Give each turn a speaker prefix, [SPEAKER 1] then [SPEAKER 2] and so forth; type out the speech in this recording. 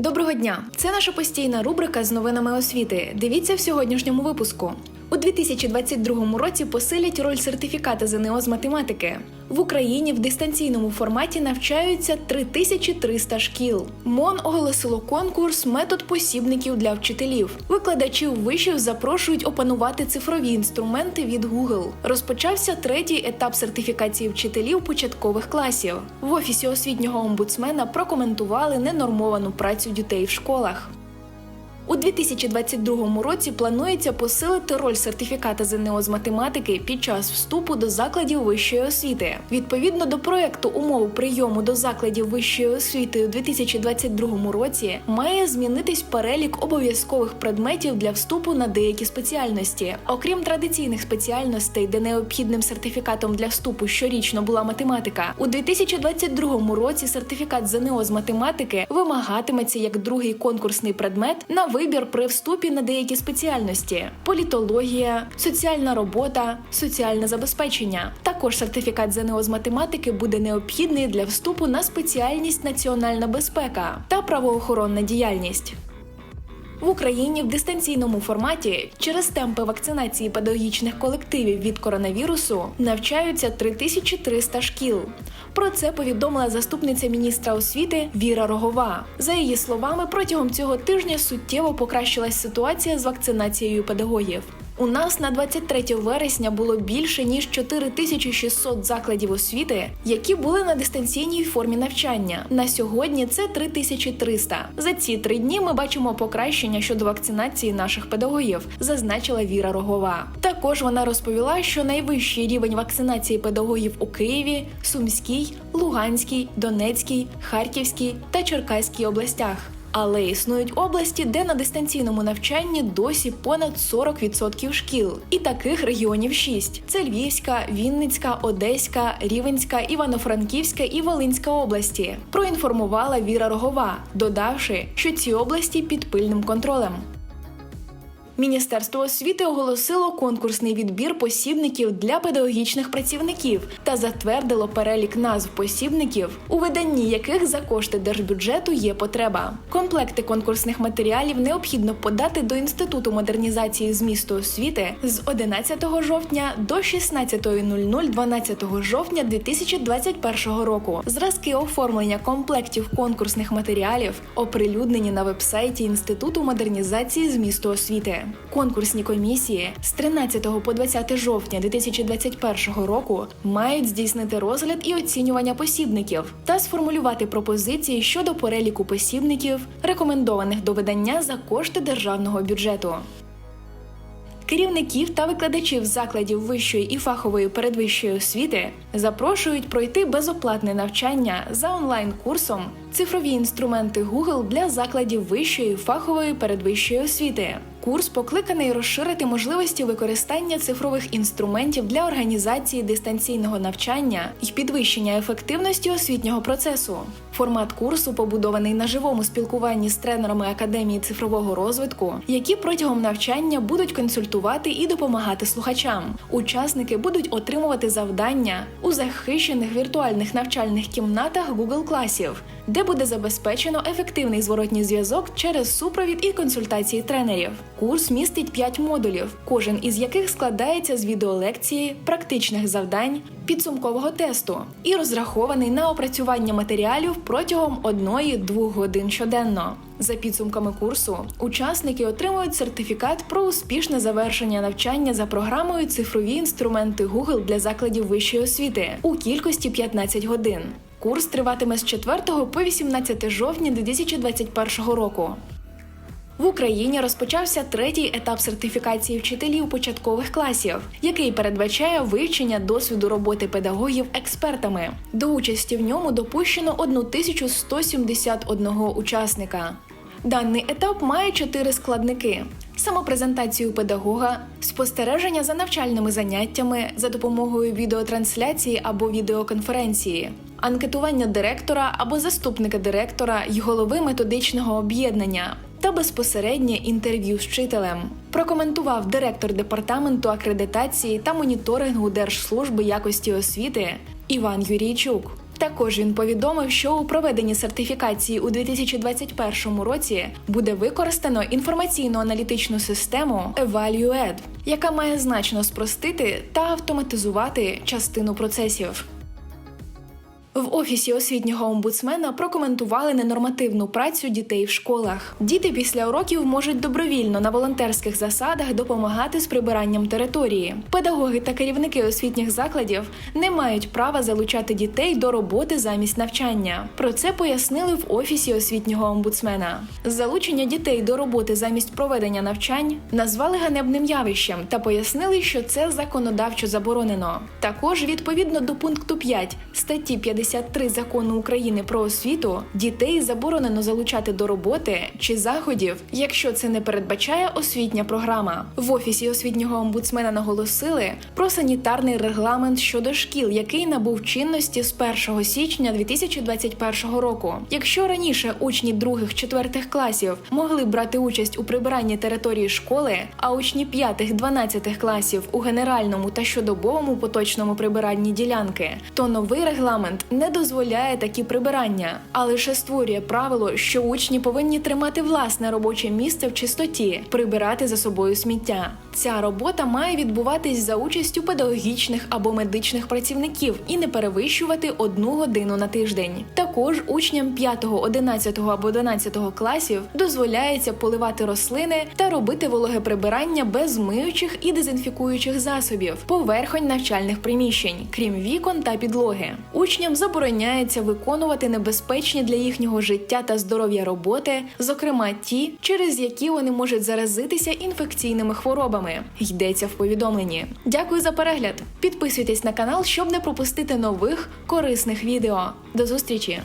[SPEAKER 1] Доброго дня! Це наша постійна рубрика з новинами освіти. Дивіться в сьогоднішньому випуску. У 2022 році посилять роль сертифіката ЗНО з математики. В Україні в дистанційному форматі навчаються 3300 шкіл. МОН оголосило конкурс метод посібників для вчителів. Викладачів вишів запрошують опанувати цифрові інструменти від Google. Розпочався третій етап сертифікації вчителів початкових класів. В офісі освітнього омбудсмена прокоментували ненормовану працю дітей в школах. У 2022 році планується посилити роль сертифіката ЗНО з математики під час вступу до закладів вищої освіти. Відповідно до проекту умов прийому до закладів вищої освіти у 2022 році має змінитись перелік обов'язкових предметів для вступу на деякі спеціальності. Окрім традиційних спеціальностей, де необхідним сертифікатом для вступу щорічно була математика, у 2022 році сертифікат ЗНО з математики вимагатиметься як другий конкурсний предмет на вибір при вступі на деякі спеціальності: політологія, соціальна робота, соціальне забезпечення. Також сертифікат ЗНО з математики буде необхідний для вступу на спеціальність національна безпека та правоохоронна діяльність. В Україні в дистанційному форматі через темпи вакцинації педагогічних колективів від коронавірусу навчаються 3300 шкіл. Про це повідомила заступниця міністра освіти Віра Рогова. За її словами, протягом цього тижня суттєво покращилась ситуація з вакцинацією педагогів. У нас на 23 вересня було більше ніж 4600 закладів освіти, які були на дистанційній формі навчання. На сьогодні це 3300. За ці три дні ми бачимо покращення щодо вакцинації наших педагогів, зазначила Віра Рогова. Також вона розповіла, що найвищий рівень вакцинації педагогів у Києві, Сумській, Луганській, Донецькій, Харківській та Черкаській областях. Але існують області, де на дистанційному навчанні досі понад 40% шкіл, і таких регіонів 6. це Львівська, Вінницька, Одеська, Рівенська, Івано-Франківська і Волинська області. Проінформувала Віра Рогова, додавши, що ці області під пильним контролем. Міністерство освіти оголосило конкурсний відбір посібників для педагогічних працівників та затвердило перелік назв посібників, у виданні яких за кошти держбюджету є потреба. Комплекти конкурсних матеріалів необхідно подати до інституту модернізації змісту освіти з 11 жовтня до 16.00 12 жовтня 2021 року. Зразки оформлення комплектів конкурсних матеріалів оприлюднені на вебсайті Інституту модернізації змісту освіти. Конкурсні комісії з 13 по 20 жовтня 2021 року мають здійснити розгляд і оцінювання посібників та сформулювати пропозиції щодо переліку посібників, рекомендованих до видання за кошти державного бюджету. Керівників та викладачів закладів вищої і фахової передвищої освіти запрошують пройти безоплатне навчання за онлайн-курсом цифрові інструменти Google для закладів вищої фахової передвищої освіти. Курс покликаний розширити можливості використання цифрових інструментів для організації дистанційного навчання і підвищення ефективності освітнього процесу. Формат курсу побудований на живому спілкуванні з тренерами академії цифрового розвитку, які протягом навчання будуть консультувати і допомагати слухачам. Учасники будуть отримувати завдання у захищених віртуальних навчальних кімнатах Google класів, де буде забезпечено ефективний зворотній зв'язок через супровід і консультації тренерів. Курс містить 5 модулів, кожен із яких складається з відеолекції, практичних завдань, підсумкового тесту і розрахований на опрацювання матеріалів протягом 1-2 годин щоденно. За підсумками курсу, учасники отримують сертифікат про успішне завершення навчання за програмою цифрові інструменти Google для закладів вищої освіти у кількості 15 годин. Курс триватиме з 4 по 18 жовтня 2021 року. В Україні розпочався третій етап сертифікації вчителів початкових класів, який передбачає вивчення досвіду роботи педагогів експертами. До участі в ньому допущено 1171 учасника. Даний етап має чотири складники: самопрезентацію педагога, спостереження за навчальними заняттями за допомогою відеотрансляції або відеоконференції, анкетування директора або заступника директора й голови методичного об'єднання. Безпосереднє інтерв'ю з вчителем прокоментував директор департаменту акредитації та моніторингу Держслужби якості освіти Іван Юрійчук. Також він повідомив, що у проведенні сертифікації у 2021 році буде використано інформаційно-аналітичну систему EvalueEd, яка має значно спростити та автоматизувати частину процесів. В офісі освітнього омбудсмена прокоментували ненормативну працю дітей в школах. Діти після уроків можуть добровільно на волонтерських засадах допомагати з прибиранням території. Педагоги та керівники освітніх закладів не мають права залучати дітей до роботи замість навчання. Про це пояснили в офісі освітнього омбудсмена. Залучення дітей до роботи замість проведення навчань назвали ганебним явищем та пояснили, що це законодавчо заборонено. Також відповідно до пункту 5 статті 53 закону України про освіту дітей заборонено залучати до роботи чи заходів, якщо це не передбачає освітня програма. В офісі освітнього омбудсмена наголосили про санітарний регламент щодо шкіл, який набув чинності з 1 січня 2021 року. Якщо раніше учні других четвертих класів могли брати участь у прибиранні території школи, а учні п'ятих 12 класів у генеральному та щодобовому поточному прибиранні ділянки, то новий регламент не дозволяє такі прибирання, а лише створює правило, що учні повинні тримати власне робоче місце в чистоті, прибирати за собою сміття. Ця робота має відбуватись за участю педагогічних або медичних працівників і не перевищувати одну годину на тиждень. Також учням 5, 11 або 12 класів дозволяється поливати рослини та робити вологе прибирання без миючих і дезінфікуючих засобів, поверхонь навчальних приміщень, крім вікон та підлоги. Учням забороняється виконувати небезпечні для їхнього життя та здоров'я роботи, зокрема ті, через які вони можуть заразитися інфекційними хворобами. Йдеться в повідомленні. Дякую за перегляд. Підписуйтесь на канал, щоб не пропустити нових корисних відео. До зустрічі!